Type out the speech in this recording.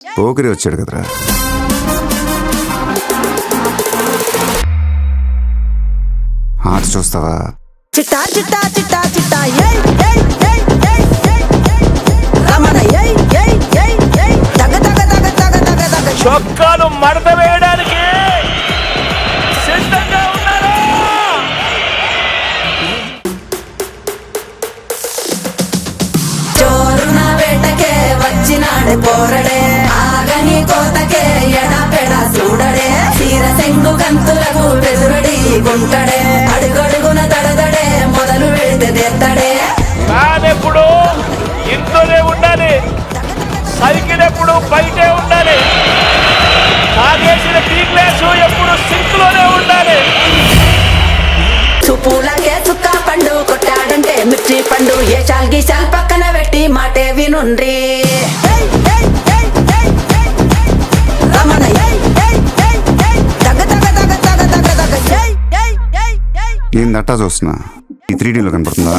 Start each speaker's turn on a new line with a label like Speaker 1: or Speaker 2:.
Speaker 1: పోకిరి వచ్చాడు కదరా. ఆట చూస్తావా?
Speaker 2: చిట్టా చిట్టా చిట్టా చిట్టా ఏయ్ ఏయ్ ఏయ్ ఏయ్ ఏయ్ ఏయ్ రమణ ఏయ్ ఏయ్ ఏయ్ ఏయ్ తగ తగ తగ తగ తగ తగ.
Speaker 3: చొక్కాలు మడత వేయడానికి
Speaker 2: గుంటడే అడుగడుగున దడదడే మొదలు పెడితే తెత్తడే.
Speaker 3: ఫ్యాన్ ఎప్పుడు ఇంట్లోనే ఉండాలి సైకిల్ ఎప్పుడు బయటే ఉండాలి. తాగేసిన టీ గ్లాసు ఎప్పుడు సింక్లోనే ఉండాలి.
Speaker 2: చూపులకే చుక్క పండు కొట్టాడంటే మిర్చి పండు. ఏ చాల్ గీసాల్ పక్కన పెట్టి మాటే వినుండ్రి.
Speaker 1: ఏందట్టా చూస్తున్నా? ఈ త్రీ డీలో కనపడుతుందా?